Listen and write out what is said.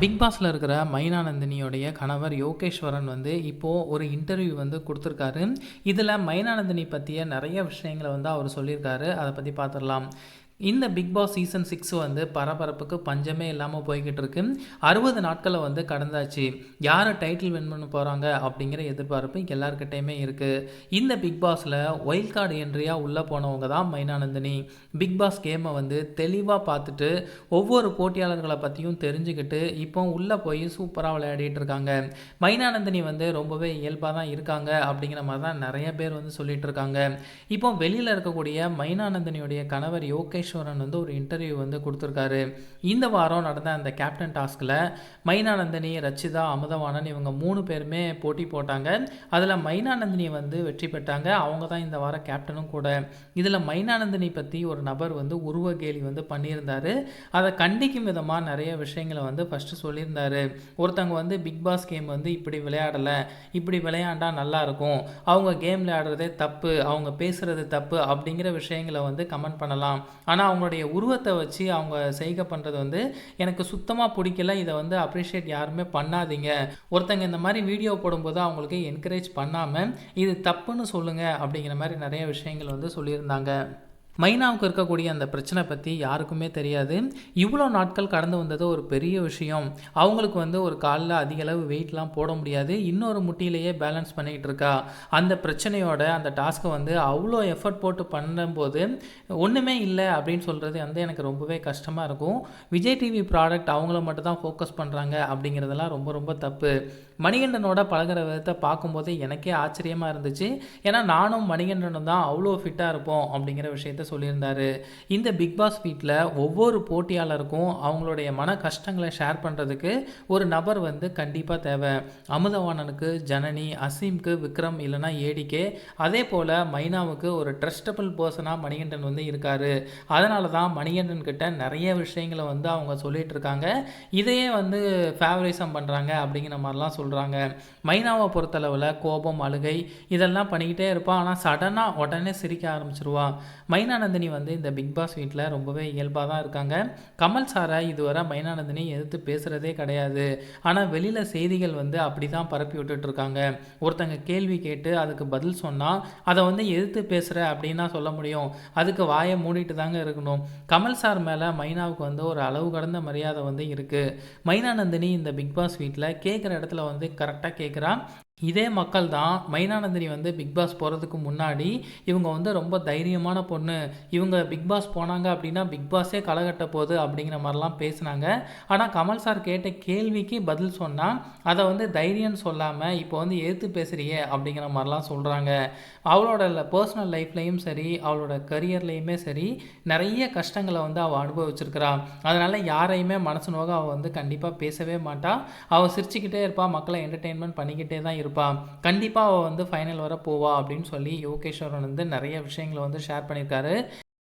Big பாஸில் இருக்கிற மைனானந்தினியோடைய கணவர் யோகேஸ்வரன் வந்து இப்போது ஒரு இன்டர்வியூ வந்து கொடுத்துருக்காரு. இதில் மைனானந்தினி பற்றிய நிறைய விஷயங்களை வந்து அவர் சொல்லியிருக்காரு. அதை பற்றி பார்த்துடலாம் இந்த பிக் பாஸ் சீசன் சிக்ஸ் வந்து பரபரப்புக்கு பஞ்சமே இல்லாமல் போய்கிட்டு இருக்கு. அறுபது நாட்களை வந்து கடந்தாச்சு. யார் டைட்டில் வின் பண்ண போகிறாங்க அப்படிங்கிற எதிர்பார்ப்பு எல்லாருக்கிட்டேயுமே இருக்குது இந்த பிக் பாஸில் ஒயில்ட் கார்டு என்ட்ரியாக உள்ளே போனவங்க தான் மைனானந்தினி. பிக் பாஸ் கேமை வந்து தெளிவாக பார்த்துட்டு ஒவ்வொரு போட்டியாளர்களை பற்றியும் தெரிஞ்சுக்கிட்டு இப்போ உள்ளே போய் சூப்பராக விளையாடிட்டு இருக்காங்க. மைனானந்தினி வந்து ரொம்பவே இயல்பாக தான் இருக்காங்க அப்படிங்கிற மாதிரி தான் நிறைய பேர் வந்து சொல்லிட்டு இருக்காங்க. இப்போ வெளியில் இருக்கக்கூடிய மைனானந்தினியுடைய கணவர் யோகேஷ் ஈஸ்வரன் வந்து ஒரு இன்டர்வியூ வந்து கொடுத்துருக்காரு. இந்த வாரம் நடந்த அந்த கேப்டன் டாஸ்கில் மைனானந்தினி ரச்சிதா அமுதவாணன் இவங்க மூணு பேருமே போட்டி போட்டாங்க. அதில் மைனானந்தினி வந்து வெற்றி பெற்றாங்க. அவங்க தான் இந்த வாரம் கேப்டனும் கூட. இதில் மைனானந்தினி பற்றி ஒரு நபர் வந்து உருவ கேலி வந்து பண்ணியிருந்தார். அதை கண்டிக்கும் விதமாக நிறைய விஷயங்களை வந்து ஃபஸ்ட்டு சொல்லியிருந்தார். ஒருத்தவங்க வந்து பிக் பாஸ் கேம் வந்து இப்படி விளையாடலை இப்படி விளையாண்டா நல்லாயிருக்கும் அவங்க கேம் விளையாடுறதே தப்பு அவங்க பேசுகிறது தப்பு அப்படிங்கிற விஷயங்களை வந்து கமெண்ட் பண்ணலாம். ஆனால் அவங்களுடைய உருவத்தை வச்சு அவங்க செய்கை பண்ணுறது வந்து எனக்கு சுத்தமாக பிடிக்கல. இதை வந்து அப்ரிஷியேட் யாருமே பண்ணாதீங்க. ஒருத்தங்க இந்த மாதிரி வீடியோ போடும்போது அவங்களுக்கு என்கரேஜ் பண்ணாமல் இது தப்புன்னு சொல்லுங்கள் அப்படிங்கிற மாதிரி நிறைய விஷயங்கள் வந்து சொல்லியிருந்தாங்க. மைனாவுக்கு இருக்கக்கூடிய அந்த பிரச்சனை பற்றி யாருக்குமே தெரியாது. இவ்வளோ நாட்கள் கடந்து வந்தது ஒரு பெரிய விஷயம். அவங்களுக்கு வந்து ஒரு காலில் அதிக அளவு வெயிட்லாம் போட முடியாது. இன்னொரு முட்டியிலேயே பேலன்ஸ் பண்ணிக்கிட்டு இருக்கா. அந்த பிரச்சனையோட அந்த டாஸ்க்கை வந்து அவ்வளோ எஃபர்ட் போட்டு பண்ணும்போது ஒன்றுமே இல்லை அப்படின்னு சொல்கிறது வந்து எனக்கு ரொம்பவே கஷ்டமாக இருக்கும். விஜய் டிவி ப்ராடக்ட் அவங்கள மட்டும் தான் ஃபோக்கஸ் பண்ணுறாங்க அப்படிங்கிறதெல்லாம் ரொம்ப ரொம்ப தப்பு. மணிகண்டனோட பழகிற விதத்தை பார்க்கும்போது எனக்கே ஆச்சரியமாக இருந்துச்சு. ஏன்னா நானும் மணிகண்டனும் தான் அவ்வளோ ஃபிட்டாக இருப்போம் அப்படிங்கிற விஷயத்த சொல்லியிருந்தார். இந்த பிக் பாஸ் வீட்டில் ஒவ்வொரு போட்டியாளருக்கும் அவங்களுடைய மன கஷ்டங்களை ஷேர் பண்ணுறதுக்கு ஒரு நபர் வந்து கண்டிப்பாக தேவை. அமுதவாணனுக்கு ஜனனி அசீம்க்கு விக்ரம் இல்லைனா ஏடிகே. அதே போல் மைனாவுக்கு ஒரு ட்ரஸ்டபிள் பர்சனாக மணிகண்டன் வந்து இருக்கார். அதனால தான் மணிகண்டன் கிட்ட நிறைய விஷயங்களை வந்து அவங்க சொல்லிகிட்டு இருக்காங்க. இதையே வந்து ஃபேவரிசம் பண்ணுறாங்க அப்படிங்கிற மாதிரிலாம் சொல்கிறாங்க மைனாவை பொறுத்தளவில் கோபம் அழுகை இதெல்லாம் பண்ணிக்கிட்டே இருப்பான். ஆனால் சடனாக உடனே சிரிக்க ஆரம்பிச்சிருவா. மைனா மைனானந்தினி வந்து இந்த பிக் பாஸ் வீட்டில் ரொம்பவே இயல்பாக தான் இருக்காங்க. கமல் சாரை இதுவரை மைனானந்தினி எதிர்த்து பேசுகிறதே கிடையாது. ஆனால் வெளியில் செய்திகள் வந்து அப்படி தான் பரப்பி விட்டுட்ருக்காங்க ஒருத்தங்க கேள்வி கேட்டு அதுக்கு பதில் சொன்னால் அதை வந்து எதிர்த்து பேசுகிற அப்படின்னா சொல்ல முடியும். அதுக்கு வாயை மூடிட்டு தாங்க இருக்கணும். கமல் சார் மேலே மைனாவுக்கு வந்து ஒரு அளவு கடந்த மரியாதை வந்து இருக்குது மைனானந்தினி இந்த பிக் பாஸ் வீட்டில் கேட்குற இடத்துல வந்து கரெக்டாக கேட்குறான் இதே மக்கள் தான் மைனானந்தினி வந்து பிக் பாஸ் போகிறதுக்கு முன்னாடி இவங்க வந்து ரொம்ப தைரியமான பொண்ணு. இவங்க பிக் பாஸ் போனாங்க அப்படின்னா பிக் பாஸே களைகட்ட போகுது அப்படிங்கிற மாதிரிலாம் பேசினாங்க. ஆனால் கமல் சார் கேட்ட கேள்விக்கு பதில் சொன்னால் அதை வந்து தைரியம்னு சொல்லாமல் இப்போ வந்து எதிர்த்து பேசுகிறியே அப்படிங்கிற மாதிரிலாம் சொல்கிறாங்க அவளோட பர்சனல் லைஃப்லேயும் சரி அவளோட கரியர்லேயுமே சரி நிறைய கஷ்டங்களை வந்து அவள் அனுபவிச்சிருக்கிறாள் அதனால் யாரையுமே மனசு நோக அவள் வந்து கண்டிப்பாக பேசவே மாட்டாள் அவள் சிரிச்சுக்கிட்டே இருப்பாள் மக்களை என்டர்டெயின்மெண்ட் பண்ணிக்கிட்டே தான் இருப்பாள் கண்டிப்பாக அவள் வந்து ஃபைனல் வர போவா அப்படின்னு சொல்லி யோகேஸ்வரன் வந்து நிறைய விஷயங்களை வந்து ஷேர் பண்ணியிருக்காரு.